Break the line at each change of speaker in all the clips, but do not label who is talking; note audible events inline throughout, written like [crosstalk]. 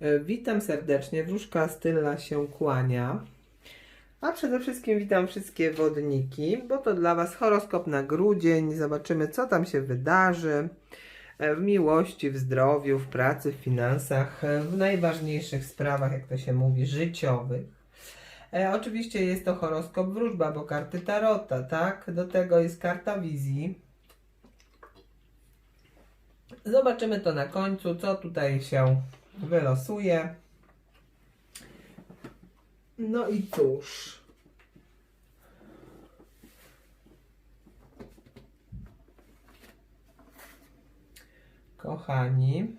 E, Witam serdecznie, wróżka Stylla się kłania. A przede wszystkim witam wszystkie wodniki, bo to dla Was horoskop na grudzień. Zobaczymy, co tam się wydarzy e, w miłości, w zdrowiu, w pracy, w finansach, e, w najważniejszych sprawach, jak to się mówi, życiowych. Oczywiście jest to horoskop wróżba, bo karty tarota, tak? Do tego jest karta wizji. Zobaczymy to na końcu, co tutaj się wylosuje. No i cóż. Kochani,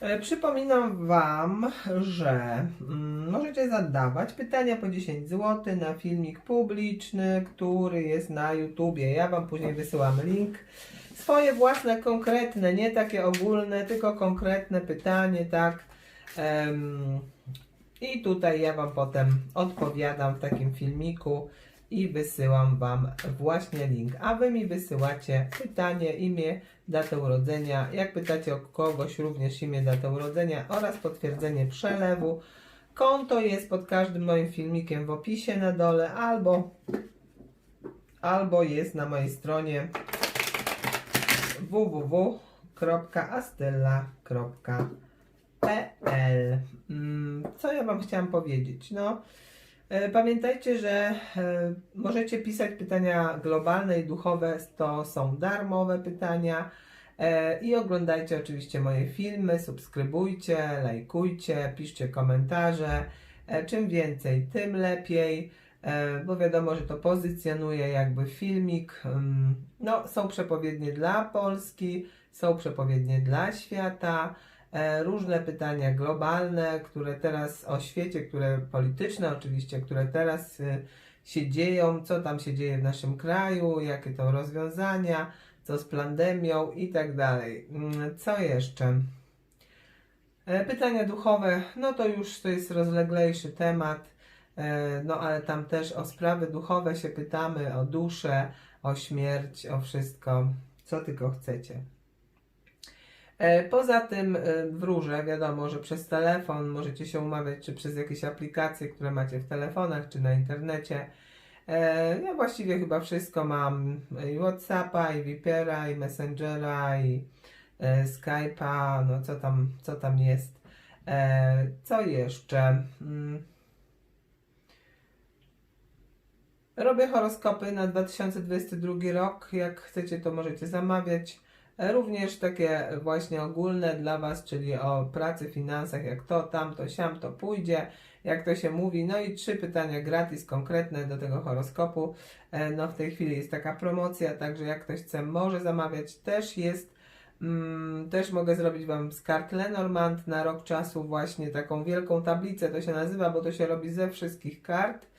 e, przypominam Wam, że mm, możecie zadawać pytania po 10 zł na filmik publiczny, który jest na YouTubie. Ja Wam później wysyłam link swoje własne, konkretne, nie takie ogólne, tylko konkretne pytanie, tak. Em, I tutaj ja Wam potem odpowiadam w takim filmiku i wysyłam Wam właśnie link. A Wy mi wysyłacie pytanie, imię, datę urodzenia. Jak pytacie o kogoś, również imię, datę urodzenia oraz potwierdzenie przelewu. Konto jest pod każdym moim filmikiem w opisie na dole albo, albo jest na mojej stronie www.astella.pl Mm, Co ja Wam chciałam powiedzieć? No, e, pamiętajcie, że e, możecie pisać pytania globalne i duchowe, to są darmowe pytania. E, I oglądajcie oczywiście moje filmy, subskrybujcie, lajkujcie, piszcie komentarze. Czym więcej, tym lepiej, bo wiadomo, że to pozycjonuje jakby filmik. No, są przepowiednie dla Polski, są przepowiednie dla świata, e, różne pytania globalne, które teraz o świecie, które polityczne oczywiście, które teraz e, się dzieją, co tam się dzieje w naszym kraju, jakie to rozwiązania, co z pandemią i tak dalej. Mm, Co jeszcze? E, Pytania duchowe, no to już to jest rozleglejszy temat, e, no ale tam też o sprawy duchowe się pytamy, o duszę, o śmierć, o wszystko, co tylko chcecie. E, Poza tym e, wróżę, wiadomo, że przez telefon możecie się umawiać, czy przez jakieś aplikacje, które macie w telefonach, czy na internecie. E, Ja właściwie chyba wszystko mam, i Whatsappa, i Vipera, i Messengera, i e, Skype'a, no co tam, co tam jest. E, Co jeszcze? Mm. Robię horoskopy na 2022 rok. Jak chcecie, to możecie zamawiać. Również takie właśnie ogólne dla Was, czyli o pracy, finansach, jak to, tamto, siam, to pójdzie, jak to się mówi. No i trzy pytania gratis, konkretne do tego horoskopu. E, No w tej chwili jest taka promocja, także jak ktoś chce, może zamawiać. Też jest, mm, też mogę zrobić Wam z kart Lenormand na rok czasu właśnie taką wielką tablicę, to się nazywa, bo to się robi ze wszystkich kart.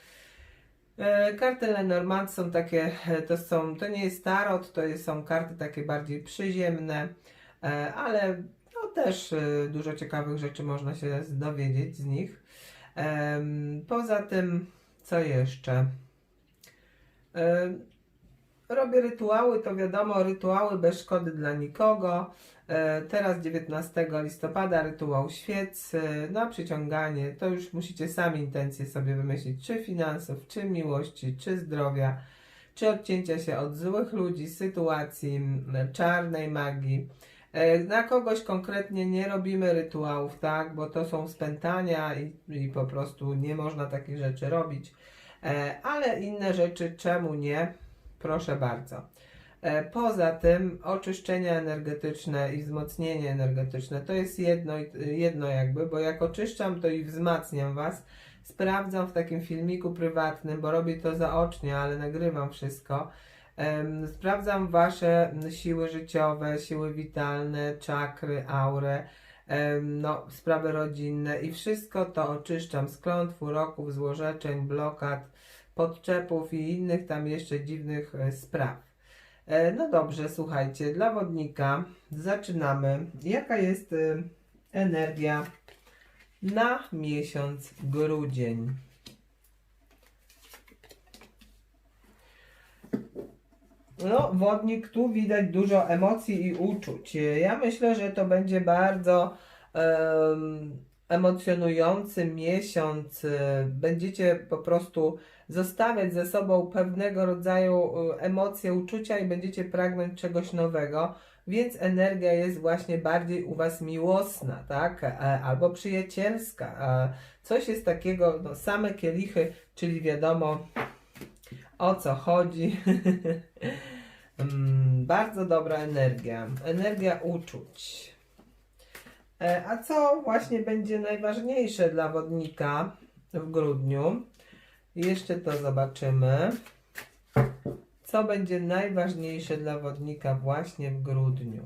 E, Karty Lenormand są takie, e, to są, to nie jest tarot, to są karty takie bardziej przyziemne, e, ale no też dużo ciekawych rzeczy można się dowiedzieć z nich. Poza tym, co jeszcze? Robię rytuały, to wiadomo, rytuały bez szkody dla nikogo. E, Teraz 19 listopada rytuał świec, e, na przyciąganie, to już musicie sami intencje sobie wymyślić, czy finansów, czy miłości, czy zdrowia, czy odcięcia się od złych ludzi, sytuacji, czarnej magii. E, Na kogoś konkretnie nie robimy rytuałów, tak, bo to są spętania i, i po prostu nie można takich rzeczy robić. Ale inne rzeczy, czemu nie? Proszę bardzo. E, Poza tym oczyszczenia energetyczne i wzmocnienie energetyczne to jest jedno, jedno jakby, bo jak oczyszczam to i wzmacniam Was. Sprawdzam w takim filmiku prywatnym, bo robię to zaocznie, ale nagrywam wszystko. Sprawdzam Wasze siły życiowe, siły witalne, czakry, aurę, no, sprawy rodzinne i wszystko to oczyszczam z klątw, uroków, złorzeczeń, blokad, podczepów i innych tam jeszcze dziwnych e, spraw. E, No dobrze, słuchajcie, dla wodnika zaczynamy. Jaka jest e, energia na miesiąc grudzień? No, wodnik, tu widać dużo emocji i uczuć. Ja myślę, że to będzie bardzo em, emocjonujący miesiąc. e, Będziecie po prostu zostawiać ze sobą pewnego rodzaju e, emocje, uczucia i będziecie pragnąć czegoś nowego, więc energia jest właśnie bardziej u Was miłosna, tak? E, Albo przyjacielska. E, Coś jest takiego, no, same kielichy, czyli wiadomo o co chodzi. [laughs] Mm, Bardzo dobra energia. Energia uczuć. E, A co właśnie będzie najważniejsze dla wodnika w grudniu? Jeszcze to zobaczymy. Co będzie najważniejsze dla wodnika właśnie w grudniu?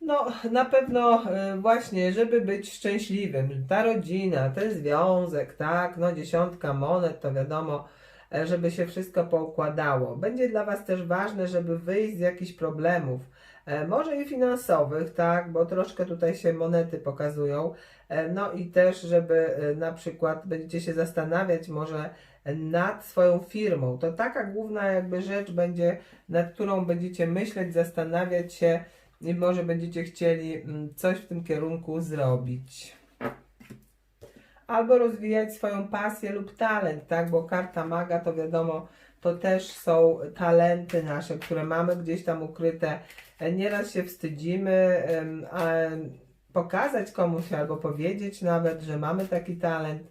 No, na pewno e, właśnie, żeby być szczęśliwym, ta rodzina, ten związek, tak, no dziesiątka monet, to wiadomo, żeby się wszystko poukładało. Będzie dla Was też ważne, żeby wyjść z jakichś problemów, e, może i finansowych, tak, bo troszkę tutaj się monety pokazują, e, no i też, żeby e, na przykład będziecie się zastanawiać może nad swoją firmą. To taka główna jakby rzecz będzie, nad którą będziecie myśleć, zastanawiać się, i może będziecie chcieli mm, coś w tym kierunku zrobić. Albo rozwijać swoją pasję lub talent, tak? Bo karta maga to wiadomo, to też są talenty nasze, które mamy gdzieś tam ukryte. Nieraz się wstydzimy pokazać komuś albo powiedzieć nawet, że mamy taki talent.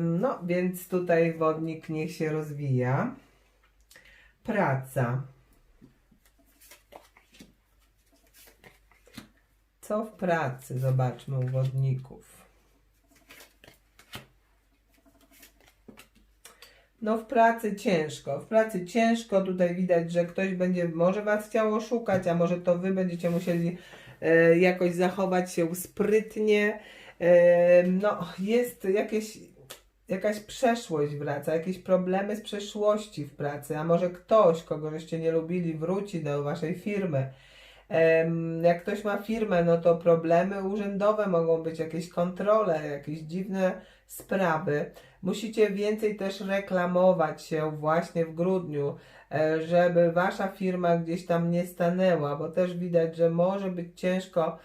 No, więc tutaj wodnik niech się rozwija. Praca. Co w pracy? Zobaczmy u wodników. No w pracy ciężko. W pracy ciężko. Tutaj widać, że ktoś będzie może Was chciał oszukać, a może to Wy będziecie musieli e, jakoś zachować się sprytnie. E, no jest jakieś, jakaś przeszłość wraca, jakieś problemy z przeszłości w pracy, a może ktoś, kogo żeście nie lubili, wróci do Waszej firmy. Jak ktoś ma firmę, no to problemy urzędowe mogą być, jakieś kontrole, jakieś dziwne sprawy. Musicie więcej też reklamować się właśnie w grudniu, e, żeby wasza firma gdzieś tam nie stanęła, bo też widać, że może być ciężko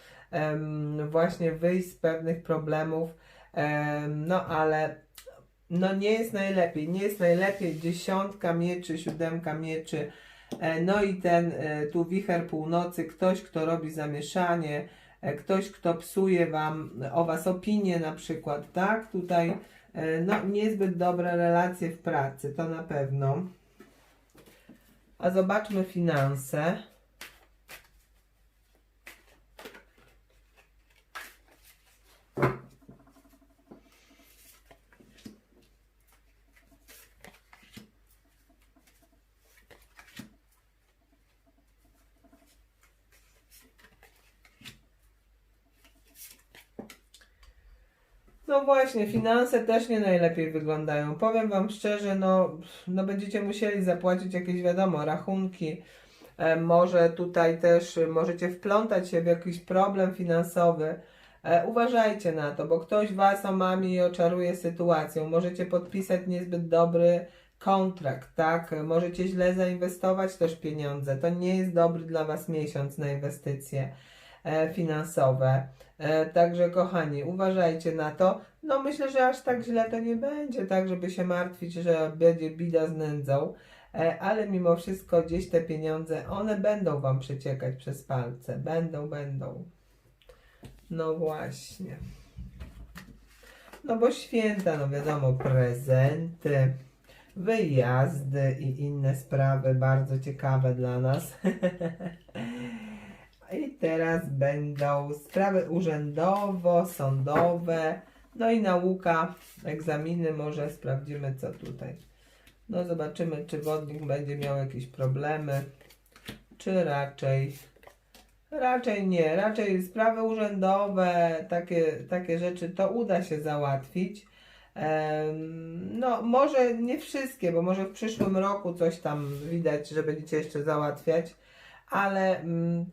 właśnie wyjść z pewnych problemów, em, no ale no nie jest najlepiej, nie jest najlepiej dziesiątka mieczy, siódemka mieczy, No i ten e, tu wicher północy, ktoś, kto robi zamieszanie, e, ktoś, kto psuje wam o was opinię na przykład, tak? Tutaj e, no niezbyt dobre relacje w pracy, to na pewno. A zobaczmy finanse. No właśnie, finanse też nie najlepiej wyglądają. Powiem Wam szczerze, no, no będziecie musieli zapłacić jakieś, wiadomo, rachunki. E, może tutaj też e, możecie wplątać się w jakiś problem finansowy. E, uważajcie na to, bo ktoś Was omami i oczaruje sytuacją. Możecie podpisać niezbyt dobry kontrakt, tak? E, Możecie źle zainwestować też pieniądze. To nie jest dobry dla Was miesiąc na inwestycje e, finansowe. E, Także kochani, uważajcie na to. No myślę, że aż tak źle to nie będzie, tak żeby się martwić, że będzie bida z nędzą. E, Ale mimo wszystko gdzieś te pieniądze, one będą Wam przeciekać przez palce. Będą, będą. No właśnie. No bo święta, no wiadomo, prezenty, wyjazdy i inne sprawy bardzo ciekawe dla nas. [laughs] Teraz będą sprawy urzędowo-sądowe, no i nauka, egzaminy, może sprawdzimy co tutaj. No zobaczymy, czy wodnik będzie miał jakieś problemy, czy raczej, raczej nie, raczej sprawy urzędowe, takie, takie rzeczy to uda się załatwić. No, może nie wszystkie, bo może w przyszłym roku coś tam widać, że będziecie jeszcze załatwiać, ale mm,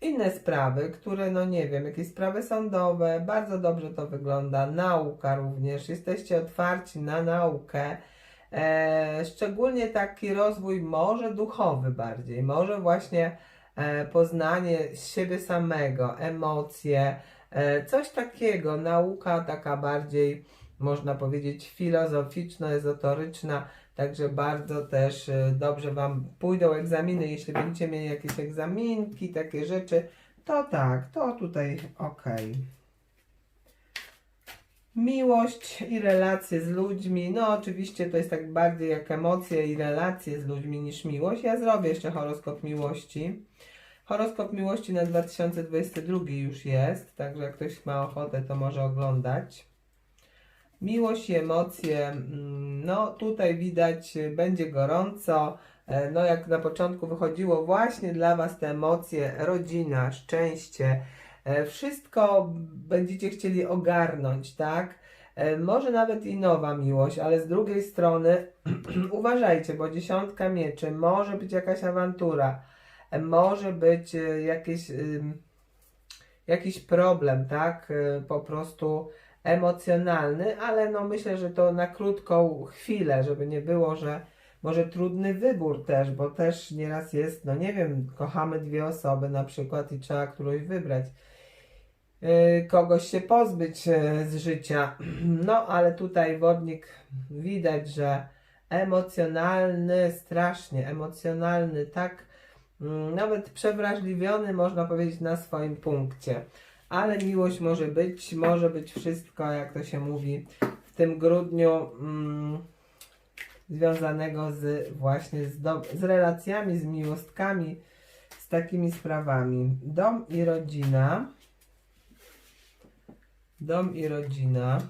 inne sprawy, które, no nie wiem, jakieś sprawy sądowe, bardzo dobrze to wygląda, nauka również, jesteście otwarci na naukę, E, szczególnie taki rozwój może duchowy bardziej, może właśnie e, poznanie siebie samego, emocje, e, coś takiego, nauka taka bardziej, można powiedzieć, filozoficzno-ezotoryczna, także bardzo też e, dobrze Wam pójdą egzaminy, jeśli będziecie mieli jakieś egzaminki, takie rzeczy, to tak, to tutaj ok. Miłość i relacje z ludźmi. No, oczywiście to jest tak bardziej jak emocje i relacje z ludźmi niż miłość. Ja zrobię jeszcze horoskop miłości. Horoskop miłości na 2022 już jest, także jak ktoś ma ochotę, to może oglądać. Miłość i emocje, mm, no tutaj widać, y, będzie gorąco. E, No jak na początku wychodziło właśnie dla Was te emocje, rodzina, szczęście, e, wszystko będziecie chcieli ogarnąć, tak? E, Może nawet i nowa miłość, ale z drugiej strony [clears throat] uważajcie, bo dziesiątka mieczy, może być jakaś awantura, może być jakieś, jakiś problem, tak? Po prostu emocjonalny, ale no myślę, że to na krótką chwilę, żeby nie było, że może trudny wybór też, bo też nieraz jest, no nie wiem, kochamy dwie osoby na przykład i trzeba którąś wybrać. Yy, Kogoś się pozbyć yy, z życia. [clears throat] No, ale tutaj wodnik widać, że emocjonalny, strasznie emocjonalny, tak mm, nawet przewrażliwiony, można powiedzieć, na swoim punkcie. Ale miłość może być, może być wszystko, jak to się mówi, w tym grudniu. Mm, związanego z właśnie z, do, z relacjami, z miłostkami, z takimi sprawami. Dom i rodzina. Dom i rodzina.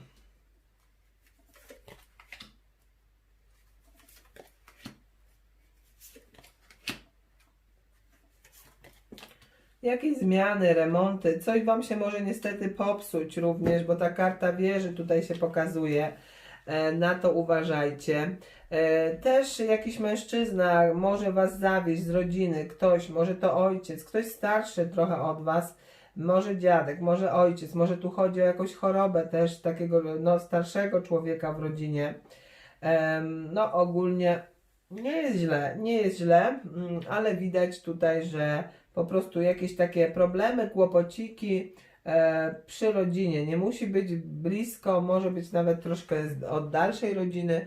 Jakieś zmiany, remonty, coś Wam się może niestety popsuć również, bo ta karta wieży tutaj się pokazuje. E, Na to uważajcie. E, Też jakiś mężczyzna może Was zawieść z rodziny, ktoś, może to ojciec, ktoś starszy trochę od Was, może dziadek, może ojciec, może tu chodzi o jakąś chorobę też takiego no, starszego człowieka w rodzinie. No ogólnie nie jest źle, nie jest źle, mm, ale widać tutaj, że po prostu jakieś takie problemy, kłopociki e, przy rodzinie. Nie musi być blisko, może być nawet troszkę z- od dalszej rodziny.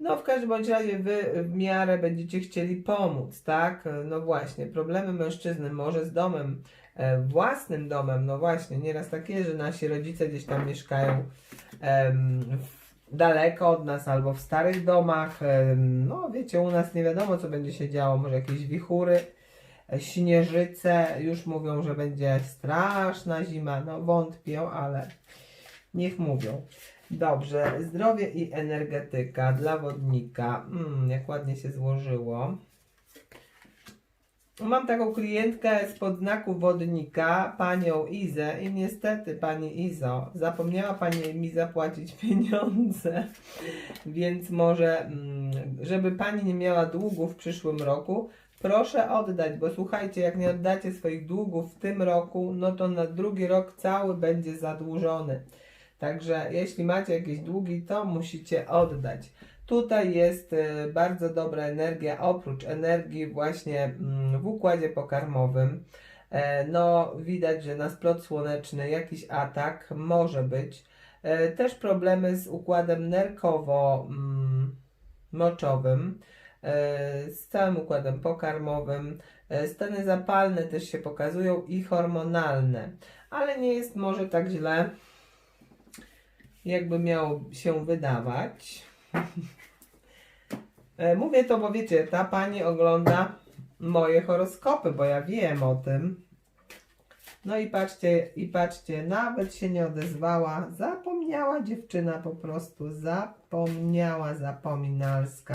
No, w każdym bądź razie wy w miarę będziecie chcieli pomóc, tak? No właśnie, problemy mężczyzny może z domem, e, własnym domem, no właśnie, nieraz tak jest, że nasi rodzice gdzieś tam mieszkają w, daleko od nas albo w starych domach. No wiecie, u nas nie wiadomo, co będzie się działo, może jakieś wichury, e, śnieżyce, już mówią, że będzie straszna zima, no wątpię, ale niech mówią. Dobrze, zdrowie i energetyka dla wodnika. Mm, jak ładnie się złożyło. Mam taką klientkę spod znaku wodnika, panią Izę i niestety pani Izo, zapomniała pani mi zapłacić pieniądze, więc może, mm, żeby pani nie miała długów w przyszłym roku, proszę oddać, bo słuchajcie, jak nie oddacie swoich długów w tym roku, no to na drugi rok cały będzie zadłużony. Także jeśli macie jakieś długi, to musicie oddać. Tutaj jest e, bardzo dobra energia, oprócz energii właśnie mm, w układzie pokarmowym. E, No, widać, że na splot słoneczny jakiś atak może być. E, Też problemy z układem nerkowo-moczowym, z całym układem pokarmowym. E, Stany zapalne też się pokazują i hormonalne, ale nie jest może tak źle jakby miało się wydawać. [laughs] E, Mówię to, bo wiecie, ta pani ogląda moje horoskopy, bo ja wiem o tym. No i patrzcie, i patrzcie, nawet się nie odezwała. Zapomniała dziewczyna po prostu, zapomniała, zapominalska.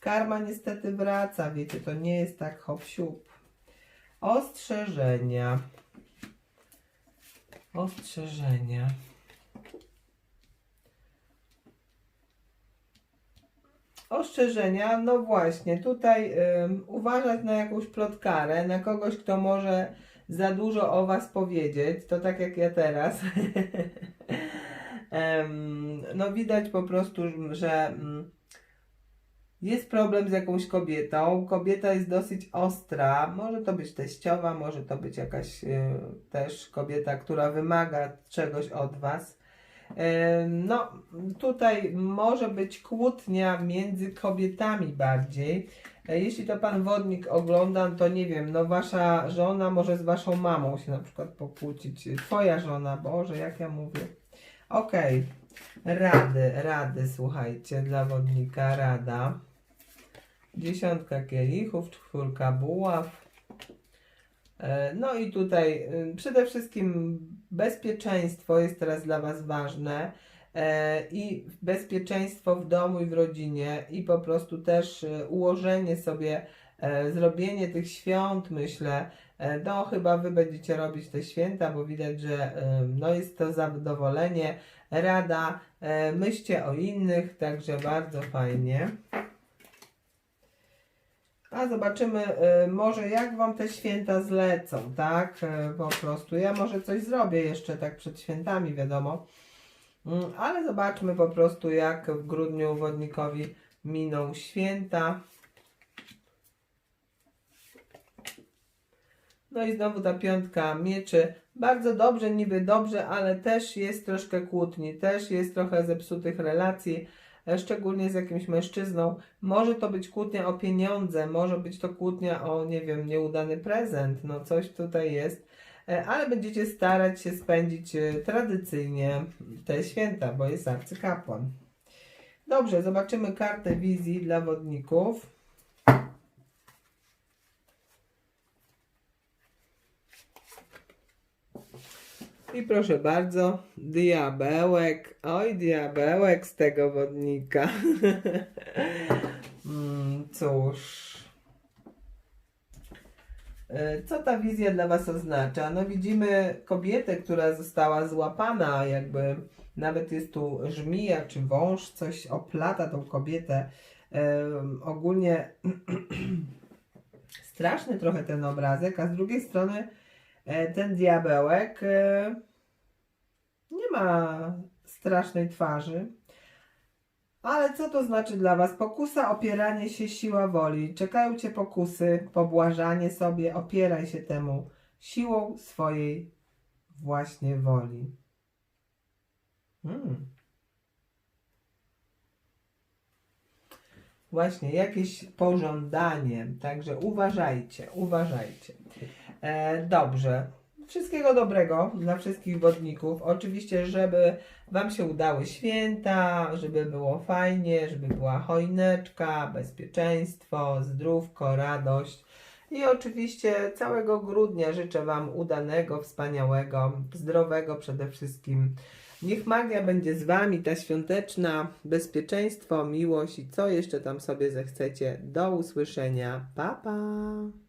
Karma niestety wraca, wiecie, to nie jest tak hop siup. Ostrzeżenia. Ostrzeżenia. Ostrzeżenia, no właśnie, tutaj uważać na jakąś plotkarę, na kogoś, kto może za dużo o Was powiedzieć, to tak jak ja teraz. [laughs] No widać po prostu, że mm, jest problem z jakąś kobietą. Kobieta jest dosyć ostra. Może to być teściowa, może to być jakaś y, też kobieta, która wymaga czegoś od Was. E, No, tutaj może być kłótnia między kobietami bardziej. E, Jeśli to pan wodnik ogląda, to nie wiem, no wasza żona może z waszą mamą się na przykład pokłócić. Twoja żona, Boże, jak ja mówię. Okej, rady, rady, słuchajcie, dla wodnika, rada. Dziesiątka kielichów, czwórka buław. E, No i tutaj y, przede wszystkim bezpieczeństwo jest teraz dla Was ważne e, i bezpieczeństwo w domu i w rodzinie i po prostu też e, ułożenie sobie, e, zrobienie tych świąt, myślę, no chyba Wy będziecie robić te święta, bo widać, że e, no jest to zadowolenie, rada, myślcie o innych, także bardzo fajnie. A zobaczymy, y, może jak Wam te święta zlecą, tak? Y, po prostu. Ja może coś zrobię jeszcze tak przed świętami, wiadomo. Mm, Ale zobaczmy po prostu, jak w grudniu wodnikowi miną święta. No i znowu ta piątka mieczy. Bardzo dobrze, niby dobrze, ale też jest troszkę kłótni, też jest trochę zepsutych relacji, szczególnie z jakimś mężczyzną. Może to być kłótnia o pieniądze, może być to kłótnia o, nie wiem, nieudany prezent, no coś tutaj jest. E, Ale będziecie starać się spędzić e, tradycyjnie te święta, bo jest arcykapłan. Dobrze, zobaczymy kartę wizji dla wodników. I proszę bardzo, diabełek. Oj, diabełek z tego wodnika. [laughs] mm, cóż. E, Co ta wizja dla Was oznacza? No widzimy kobietę, która została złapana, jakby nawet jest tu żmija czy wąż, coś oplata tą kobietę. Em, ogólnie [clears throat] straszny trochę ten obrazek, a z drugiej strony ten diabełek e, nie ma strasznej twarzy. Ale co to znaczy dla Was? Pokusa, opieranie się, siła woli. Czekają Cię pokusy, pobłażanie sobie, opieraj się temu siłą swojej właśnie woli. Hmm. Właśnie, jakieś pożądanie. Także uważajcie, uważajcie. E, dobrze. Wszystkiego dobrego dla wszystkich wodników. Oczywiście, żeby Wam się udały święta, żeby było fajnie, żeby była choineczka, bezpieczeństwo, zdrówko, radość. I oczywiście całego grudnia życzę Wam udanego, wspaniałego, zdrowego przede wszystkim. Niech magia będzie z Wami, ta świąteczna, bezpieczeństwo, miłość i co jeszcze tam sobie zechcecie. Do usłyszenia. Pa, pa!